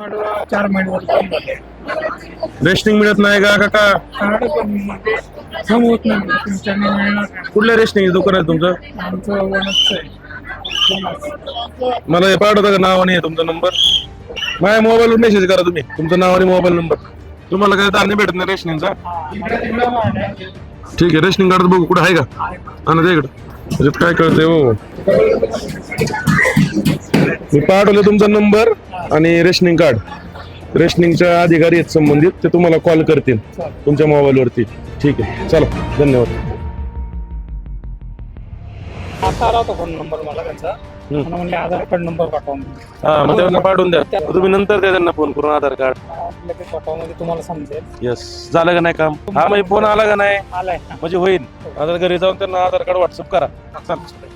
चार महिन्यावर बंद झाले रेशनिंग मिळत नाही का काका? कार्ड पण सम होत नाही. तुमच्याने मिळणार नाही. कुठल्या रेशनिंग दुकान आहे तुमचं? आमचं वनच आहे. वनच. मला हे पाठवता का? नाव आणि हे तुमचा नंबर माझ्या मोबाईलवर मेसेज करा तुम्ही. तुमचं नाव आणि मोबाईल नंबर तुम्हाला काय धान्य भेटत नाही रेशनिंगचा? इकडे तिकडे वाढ आहे. ठीक आहे रेशनिंग कार्ड बघू कुठं आहे का? आणि ते इकडं. त्याच्यात काय कळतंय हो. मी पाठवलं तुमचा नंबर आणि रेशनिंग कार्ड. रेशनिंगच्या अधिकारी आहेत संबंधित ते तुम्हाला कॉल करतील तुमच्या मोबाईलवरती ठीक आहे. चला धन्यवाद. आता आला होता फोन नंबर मला त्यांचा. हम्म. मला म्हणले आधार कार्ड नंबर पाठवा हा मग त्यांना पाठवून द्या. तुम्ही नंतर द्या त्यांना फोन करून आधार कार्ड लगेच पाठवा म्हणजे तुम्हाला समजेल. येस झालं का नाही काम? हा म्हणजे फोन आला का नाही? आलाय. म्हणजे होईल. आता घरी जाऊन त्यांना आधार कार्ड व्हॉट्सअप करा. चालेल.